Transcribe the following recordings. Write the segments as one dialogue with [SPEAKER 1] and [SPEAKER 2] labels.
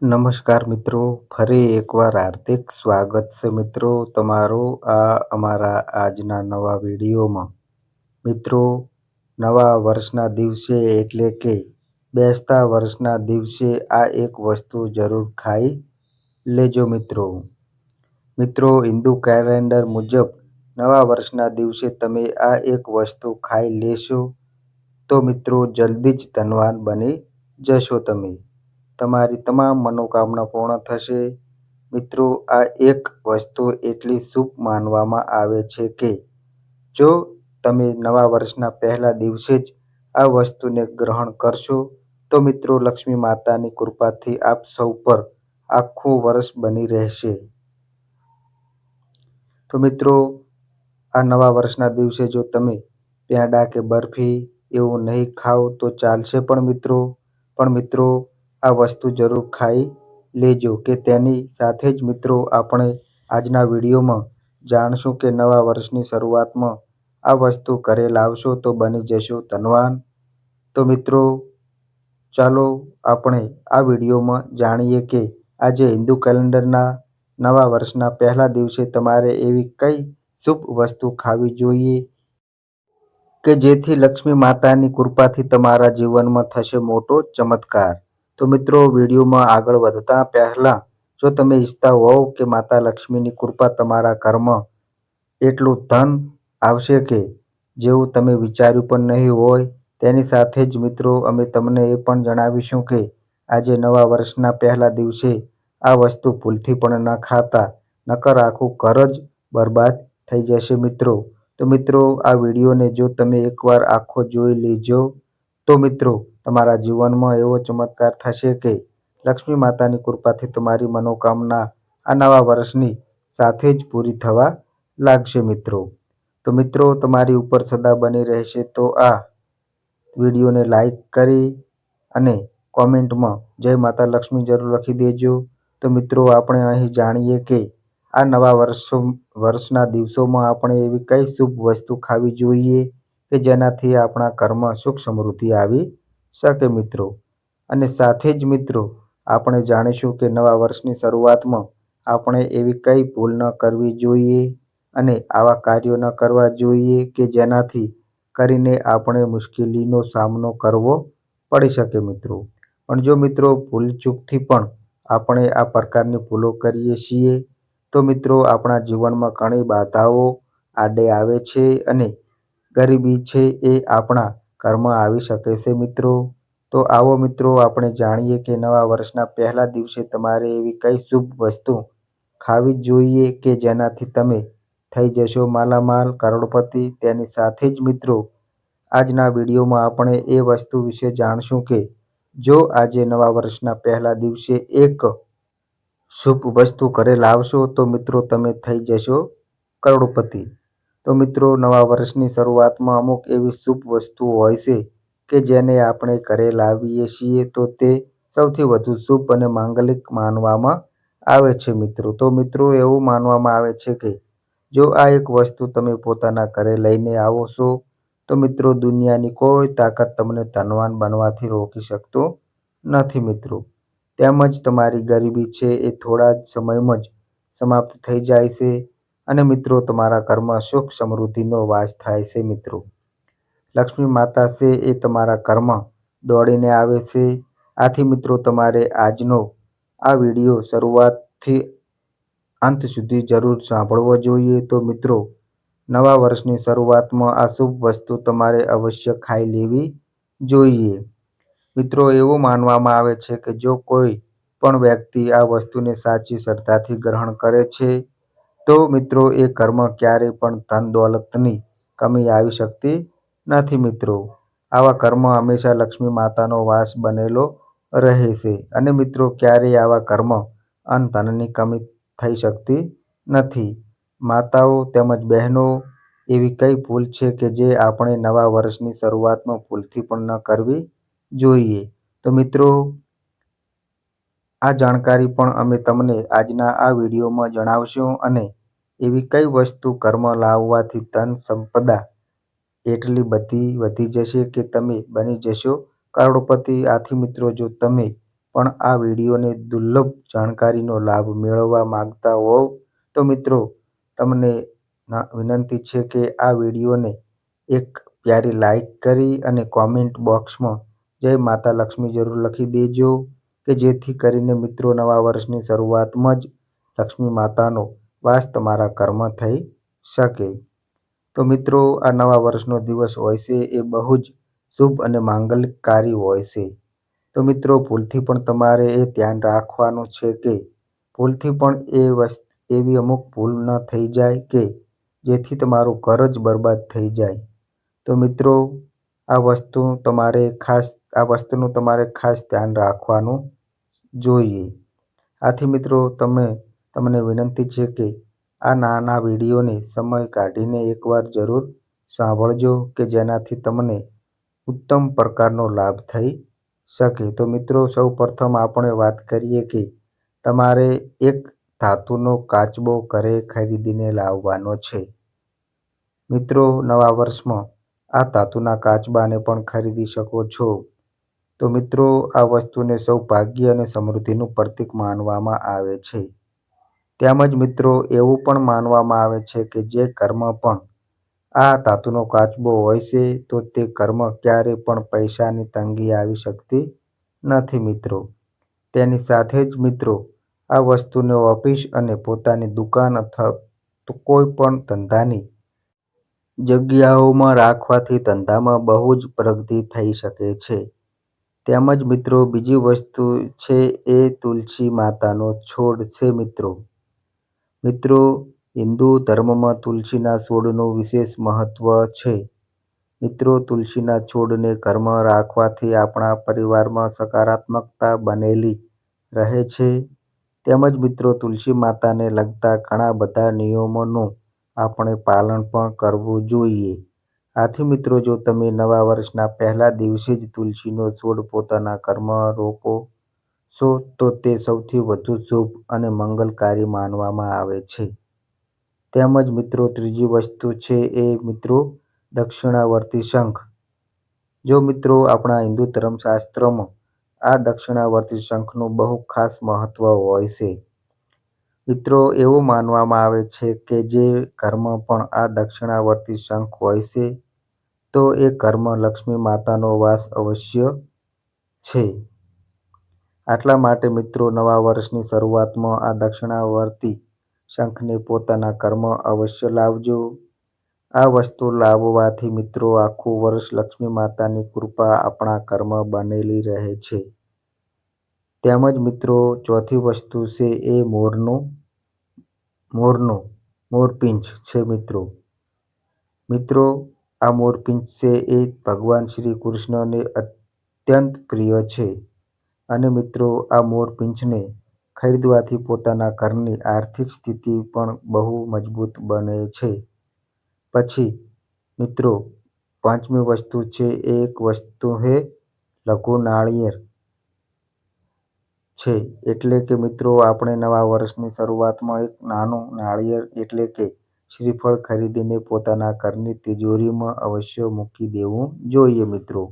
[SPEAKER 1] નમસ્કાર મિત્રો, ફરી એકવાર હાર્દિક સ્વાગત છે મિત્રો તમારું આ અમારા આજના નવા વિડીયોમાં. મિત્રો, નવા વર્ષના દિવસે એટલે કે બેસતા વર્ષના દિવસે આ એક વસ્તુ જરૂર ખાઈ લેજો મિત્રો. મિત્રો, હિન્દુ કેલેન્ડર મુજબ નવા વર્ષના દિવસે તમે આ એક વસ્તુ ખાઈ લેશો તો મિત્રો જલ્દી જ ધનવાન બની જશો તમે. તમારી તમામ મનોકામના પૂર્ણ થશે. મિત્રો, આ એક વસ્તુ એટલી શુભ માનવામાં આવે છે કે, જો તમે નવા વર્ષના પહેલા દિવસે જ આ વસ્તુને ગ્રહણ કરશો, તો મિત્રો, લક્ષ્મી માતાની કૃપાથી આપ સૌ પર આખું વર્ષ બની રહેશે. તો મિત્રો, આ નવા વર્ષના દિવસે જો તમે પેંડા કે બરફી એવું નહીં ખાઓ તો ચાલશે પણ મિત્રો. પણ મિત્રો આ વસ્તુ જરૂર ખાઈ લેજો કે તેની સાથે જ મિત્રો આપણે આજના વિડીયોમાં જાણશું કે નવા વર્ષની શરૂઆતમાં આ વસ્તુ ઘરે લાવશો તો બની જશો ધનવાન. તો મિત્રો, ચાલો આપણે આ વિડીયોમાં જાણીએ કે આજે હિન્દુ કેલેન્ડરના નવા વર્ષના પહેલા દિવસે તમારે એવી કઈ શુભ વસ્તુ ખાવી જોઈએ કે જેથી લક્ષ્મી માતાની કૃપાથી તમારા જીવનમાં થશે મોટો ચમત્કાર? તો મિત્રો, વિડીયોમાં આગળ વધતા પહેલાં, જો તમે ઈચ્છતા હોવ કે માતા લક્ષ્મીની કૃપા તમારા ઘરમાં એટલું ધન આવશે કે જેવું તમે વિચાર્યું પણ નહીં હોય, તેની સાથે જ મિત્રો, અમે તમને એ પણ જણાવીશું કે આજે નવા વર્ષના પહેલા દિવસે આ વસ્તુ ભૂલથી પણ ન ખાતા, નકર આખું ઘર જ બરબાદ થઈ જશે મિત્રો. તો મિત્રો, આ વિડીયોને જો તમે એકવાર આખો જોઈ લેજો. તો મિત્રો, તમારા જીવનમાં એવો ચમત્કાર થશે કે લક્ષ્મી માતાની કૃપાથી તમારી મનોકામના આ નવા વર્ષની સાથે જ પૂરી થવા લાગશે મિત્રો. તો મિત્રો, તમારી ઉપર સદા બની રહેશે તો આ વિડીયોને લાઈક કરી અને કોમેન્ટમાં જય માતા લક્ષ્મી જરૂર લખી દેજો. તો મિત્રો, આપણે અહીં જાણીએ કે આ નવા વર્ષો, વર્ષના દિવસોમાં આપણે એવી કઈ શુભ વસ્તુ ખાવી જોઈએ? કે જેનાથી આપણા કર્મ સુખ સમૃદ્ધિ આવી શકે મિત્રો. અને સાથે જ મિત્રો, આપણે જાણીશું કે નવા વર્ષની શરૂઆતમાં આપણે એવી કઈ ભૂલ ન કરવી જોઈએ અને આવા કાર્યો ન કરવા જોઈએ કે જેનાથી કરીને આપણે મુશ્કેલીનો સામનો કરવો પડી શકે મિત્રો. પણ જો મિત્રો ભૂલચૂકથી પણ આપણે આ પ્રકારની ભૂલો કરીએ છીએ, તો મિત્રો આપણા જીવનમાં ઘણી બાધાઓ આડે આવે છે અને ગરીબી છે એ આપણા ઘરમાં આવી શકે છે મિત્રો. તો આવો મિત્રો, આપણે જાણીએ કે નવા વર્ષના પહેલા દિવસે તમારે એવી કઈ શુભ વસ્તુ ખાવી જોઈએ કે જેનાથી તમે થઈ જશો માલામાલ, કરોડપતિ? તેની સાથે જ મિત્રો, આજના વિડીયોમાં આપણે એ વસ્તુ વિશે જાણશું કે જો આજે નવા વર્ષના પહેલા દિવસે એક શુભ વસ્તુ ઘરે લાવશો તો મિત્રો તમે થઈ જશો કરોડપતિ. તો મિત્રો, નવા વર્ષની શરૂઆતમાં અમુક એવી શુભ વસ્તુઓ હોય છે કે જેને આપણે ઘરે લાવીએ છીએ, તો તે સૌથી વધુ શુભ અને માંગલિક માનવામાં આવે છે મિત્રો. તો મિત્રો, એવું માનવામાં આવે છે કે જો આ એક વસ્તુ તમે પોતાના ઘરે લઈને આવો છો, તો મિત્રો, દુનિયાની કોઈ તાકાત તમને ધનવાન બનવાથી રોકી શકતો નથી મિત્રો. તેમજ તમારી ગરીબી છે એ થોડા જ સમયમાં જ સમાપ્ત થઈ જાય છે. અને મિત્રો, તમારા ઘરમાં સુખ સમૃદ્ધિનો વાસ થાય છે મિત્રો. લક્ષ્મી માતા છે એ તમારા ઘરમાં દોડીને આવે છે. આથી મિત્રો, તમારે આજનો આ વીડિયો શરૂઆતથી અંત સુધી જરૂર સાંભળવો જોઈએ. તો મિત્રો, નવા વર્ષની શરૂઆતમાં આ શુભ વસ્તુ તમારે અવશ્ય ખાઈ લેવી જોઈએ. મિત્રો, એવું માનવામાં આવે છે કે જો કોઈ પણ વ્યક્તિ આ વસ્તુને સાચી શ્રદ્ધાથી ગ્રહણ કરે છે તો મિત્રો, એ કર્મ ક્યારેય પણ ધન દોલતની કમી આવી શકતી નથી મિત્રો. આવા કર્મ હંમેશા લક્ષ્મી માતાનો વાસ બનેલો રહે છે. અને મિત્રો, ક્યારેય આવા કર્મ અન્ન ધનની કમી થઈ શકતી નથી. માતાઓ તેમજ બહેનો, એવી કઈ ભૂલ છે કે જે આપણે નવા વર્ષની શરૂઆતમાં ભૂલથી પણ ન કરવી જોઈએ? તો મિત્રો, આ જાણકારી પણ અમે તમને આજના આ વિડીયોમાં જણાવશું અને એવી કઈ વસ્તુ કર્મ લાવવાથી ધન સંપદા એટલી બધી વધી જશે કે તમે બની જશો? કરોડપતિ આથી મિત્રો, જો તમે પણ આ વિડીયોને દુર્લભ જાણકારીનો લાભ મેળવવા માંગતા હોવ, તો મિત્રો, તમને વિનંતી છે કે આ વિડીયોને એક પ્યારી લાઈક કરી અને કોમેન્ટ બોક્સમાં જય માતા લક્ષ્મી જરૂર લખી દેજો, કે જેથી કરીને મિત્રો નવા વર્ષની શરૂઆતમાં જ લક્ષ્મી માતાનો વાસ તમારા કર્મ થઈ શકે. તો મિત્રો, આ નવા વર્ષનો દિવસ હોય છે, એ બહુ જ શુભ અને માંગલકારી હોય છે. તો મિત્રો, ભૂલથી પણ તમારે એ ધ્યાન રાખવાનું છે કે, ભૂલથી પણ એ વસ્તુ એવી અમુક ભૂલ ન થઈ જાય કે, જેથી તમારું ઘર જ બરબાદ થઈ જાય. તો મિત્રો, આ વસ્તુ તમારે ખાસ, આ વસ્તુનું તમારે ખાસ ધ્યાન રાખવાનું જોઈએ. આથી મિત્રો, તમે તમને વિનંતી છે કે આ નાના વિડીયોને સમય કાઢીને એકવાર જરૂર સાંભળજો કે જેનાથી તમને ઉત્તમ પ્રકારનો લાભ થઈ શકે. તો મિત્રો, સૌપ્રથમ આપણે વાત કરીએ કે તમારે એક ધાતુનો કાચબો ઘરે ખરીદીને લાવવાનો છે. મિત્રો, નવા વર્ષમાં આ ધાતુના કાચબાને પણ ખરીદી શકો છો. તો મિત્રો, આ વસ્તુને સૌભાગ્ય અને સમૃદ્ધિનું પ્રતીક માનવામાં આવે છે. તેમજ મિત્રો એવું પણ માનવામાં આવે છે કે જે કર્મ પણ આ ધાતુનો કાચબો હોય છે, તો તે કર્મ ક્યારેય પણ પૈસાની તંગી આવી શકતી નથી મિત્રો. તેની સાથે જ મિત્રો, આ વસ્તુને ઓફિસ અને પોતાની દુકાન અથવા કોઈ પણ ધંધાની જગ્યાઓમાં રાખવાથી ધંધામાં બહુ જ પ્રગતિ થઈ શકે છે. તેમજ મિત્રો, બીજી વસ્તુ છે એ તુલસી માતાનો છોડ છે મિત્રો. મિત્રો, હિન્દુ ધર્મમાં તુલસીના છોડનું વિશેષ મહત્વ છે. મિત્રો, તુલસીના છોડને ઘરમાં રાખવાથી આપણા પરિવારમાં સકારાત્મકતા બનેલી રહે છે. તેમજ મિત્રો, તુલસી માતાને લગતા ઘણા બધા નિયમોનું આપણે પાલન પણ કરવું જોઈએ. આથી મિત્રો, જો તમે નવા વર્ષના પહેલા દિવસે જ તુલસીનો છોડ પોતાના ઘરમાં રોપો છો તો તે સૌથી વધુ શુભ અને મંગલકારી માનવામાં આવે છે. તેમજ મિત્રો, ત્રીજી વસ્તુ છે એ, મિત્રો, દક્ષિણાવર્તી શંખ. જો મિત્રો, આપણા હિન્દુ ધર્મશાસ્ત્રમાં આ દક્ષિણાવર્તી શંખનું બહુ ખાસ મહત્વ હોય છે. મિત્રો, એવું માનવામાં આવે છે કે જે ઘરમાં પણ આ દક્ષિણાવર્તી શંખ હોય છે, તો એ ઘરમાં લક્ષ્મી માતાનો વાસ અવશ્ય છે. આટલા માટે મિત્રો, નવા વર્ષની શરૂઆતમાં આ દક્ષિણાવર્તી શંખને પોતાના કર્મ અવશ્ય લાવજો. આ વસ્તુ લાવવાથી મિત્રો, આખું વર્ષ લક્ષ્મી માતાની કૃપા આપણા કર્મ બનેલી રહે છે. તેમજ મિત્રો, ચોથી વસ્તુ છે એ મોરનું મોરનું, મોરપિંચ છે મિત્રો. મિત્રો, આ મોરપિંચ છે એ ભગવાન શ્રી કૃષ્ણને અત્યંત પ્રિય છે. અને મિત્રો, આ મોરપીંછને ખરીદવાથી પોતાના ઘરની આર્થિક સ્થિતિ પણ બહુ મજબૂત બને છે. પછી, મિત્રો, પાંચમી વસ્તુ છે, એક વસ્તુ હે લઘુ નાળિયેર છે, એટલે કે મિત્રો, આપણે નવા વર્ષની શરૂઆતમાં એક નાનું નાળિયેર એટલે કે શ્રીફળ ખરીદીને પોતાના ઘરની તિજોરીમાં અવશ્ય મૂકી દેવું જોઈએ, મિત્રો.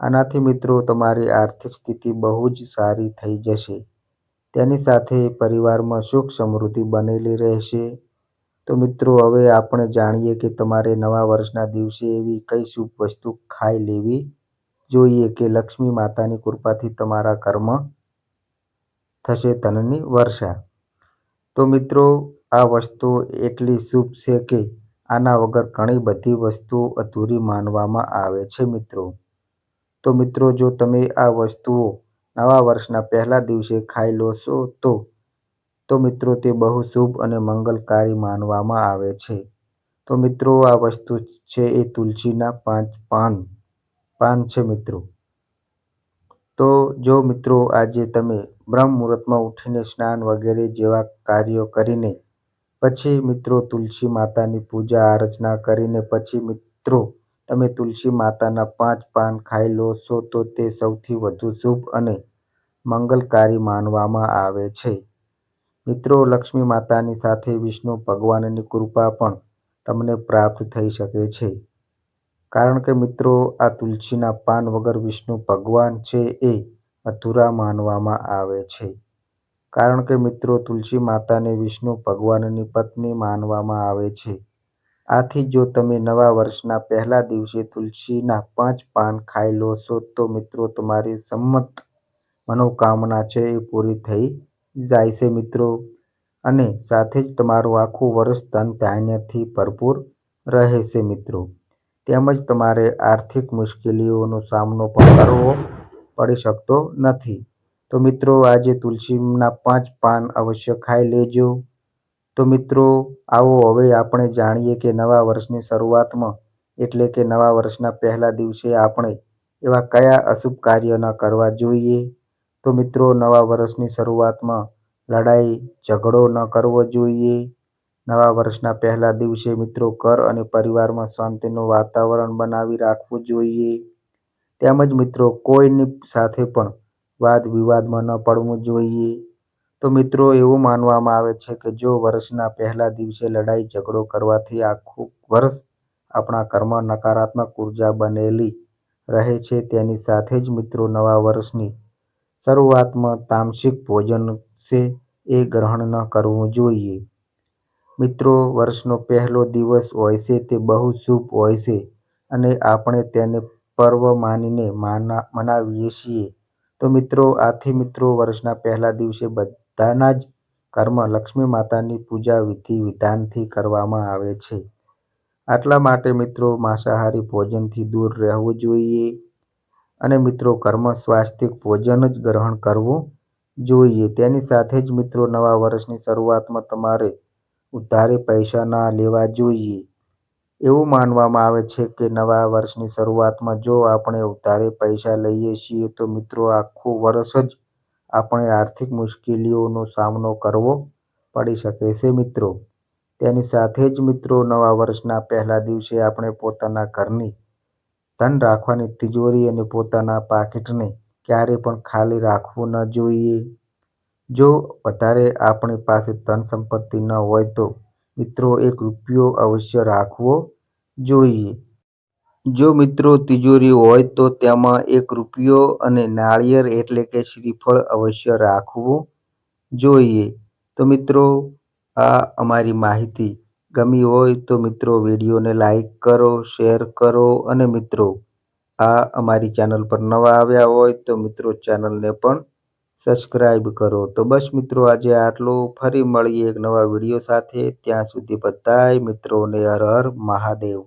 [SPEAKER 1] આનાથી મિત્રો, તમારી આર્થિક સ્થિતિ બહુ જ સારી થઈ જશે. તેની સાથે પરિવારમાં સુખ સમૃદ્ધિ બનેલી રહેશે. તો મિત્રો, હવે આપણે જાણીએ કે તમારે નવા વર્ષના દિવસે એવી કઈ શુભ વસ્તુ ખાઈ લેવી જોઈએ કે લક્ષ્મી માતાની કૃપાથી તમારા કર્મ થશે ધનની વર્ષા. તો મિત્રો, આ વસ્તુ એટલી શુભ છે કે આના વગર ઘણી બધી વસ્તુઓ અધૂરી માનવામાં આવે છે મિત્રો. તો મિત્રો, જો તમે આ વસ્તુઓ નવા વર્ષના પહેલા દિવસે ખાઈ લો છો, તો તો મિત્રો, તે બહુ શુભ અને મંગલકારી માનવામાં આવે છે. તો મિત્રો, આ વસ્તુ છે એ તુલસીના પાંચ પાન પાન છે મિત્રો. તો જો મિત્રો, આજે તમે બ્રહ્મ મુહૂર્તમાં ઉઠીને સ્નાન વગેરે જેવા કાર્યો કરીને, પછી મિત્રો, તુલસી માતાની પૂજા આરચના કરીને, પછી મિત્રો તમે તુલસી માતાના પાંચ પાન ખાઈ લો છો, તો તે સૌથી વધુ શુભ અને મંગલકારી માનવામાં આવે છે. મિત્રો, લક્ષ્મી માતાની સાથે વિષ્ણુ ભગવાનની કૃપા પણ તમને પ્રાપ્ત થઈ શકે છે. કારણ કે મિત્રો, આ તુલસીના પાન વગર વિષ્ણુ ભગવાન છે એ અધૂરા માનવામાં આવે છે. કારણ કે મિત્રો, તુલસી માતાને વિષ્ણુ ભગવાનની પત્ની માનવામાં આવે છે. આથી જો તમે નવા વર્ષના પહેલા દિવસે તુલસીના પાંચ પાન ખાઈ લો છો, તો મિત્રો તમારી સંમત મનોકામના છે એ પૂરી થઈ જાય છે મિત્રો. અને સાથે જ તમારું આખું વર્ષ ધન ધાન્યથી ભરપૂર રહેશે મિત્રો. તેમજ તમારે આર્થિક મુશ્કેલીઓનો સામનો પણ કરવો પડી શકતો નથી. તો મિત્રો આજે તુલસીના પાંચ પાન અવશ્ય ખાઈ લેજો. તો મિત્રો, આવો હવે આપણે જાણીએ કે નવા વર્ષની શરૂઆતમાં, એટલે કે નવા વર્ષના પહેલા દિવસે આપણે એવા કયા અશુભ કાર્ય ન કરવા જોઈએ. તો મિત્રો, નવા વર્ષની શરૂઆતમાં લડાઈ, ઝઘડો ન કરવો જોઈએ. નવા વર્ષના પહેલા દિવસે મિત્રો, ઘર અને પરિવારમાં શાંતિનું વાતાવરણ બનાવી રાખવું જોઈએ. તેમજ મિત્રો, કોઈની સાથે પણ વાદ વિવાદમાં ન પડવું જોઈએ. તો મિત્રો એવું માનવામાં આવે છે કે જો વર્ષના પહેલા દિવસે લડાઈ ઝઘડો કરવાથી આખું વર્ષ આપણા ઘરમાં નકારાત્મક ઊર્જા બનેલી રહે છે, તેની સાથે જ મિત્રો નવા વર્ષની શરૂઆતમાં તામસિક ભોજન છે એ ગ્રહણ ન કરવું જોઈએ. મિત્રો, વર્ષનો પહેલો દિવસ હોય છે તે બહુ શુભ હોય છે અને આપણે તેને પર્વ માનીને મનાવીએ છીએ. તો મિત્રો, આથી મિત્રો, વર્ષના પહેલા દિવસે બધાના જ કર્મ લક્ષ્મી માતાની પૂજા વિધિ વિધાનથી કરવામાં આવે છે. આટલા માટે મિત્રો માંસાહારી ભોજનથી દૂર રહેવું જોઈએ. અને મિત્રો કર્મ સ્વાસ્તિક ભોજન જ ગ્રહણ કરવું જોઈએ. તેની સાથે જ મિત્રો નવા વર્ષની શરૂઆતમાં તમારે ઉધારે પૈસા ના લેવા જોઈએ. એવું માનવામાં આવે છે કે નવા વર્ષની શરૂઆતમાં જો આપણે ઉધારે પૈસા લઈએ છીએ તો મિત્રો આખું વર્ષ જ આપણે આર્થિક મુશ્કેલીઓનો સામનો કરવો પડી શકે છે મિત્રો. તેની સાથે જ મિત્રો, નવા વર્ષના પહેલા દિવસે આપણે પોતાના ઘરની ધન રાખવાની તિજોરી અને પોતાના પાકીટને ક્યારેય પણ ખાલી રાખવું ન જોઈએ. જો વધારે આપણી પાસે ધન સંપત્તિ ન હોય તો મિત્રો એક રૂપિયો અવશ્ય રાખવો જોઈએ. જો મિત્રો તિજોરી હોય તો તેમાં એક રૂપિયો અને નાળિયેર એટલે કે શ્રીફળ અવશ્ય રાખવું જોઈએ. તો મિત્રો આ અમારી માહિતી ગમી હોય તો મિત્રો વિડીયોને લાઈક કરો, શેર કરો અને મિત્રો આ અમારી ચેનલ પર નવા આવ્યા હોય તો મિત્રો ચેનલને પણ સબસ્ક્રાઈબ કરો. તો બસ મિત્રો આજે આટલું ફરી મળીએ એક નવા વીડિયો સાથે ત્યાં સુધી બધાય મિત્રોને હર હર મહાદેવ.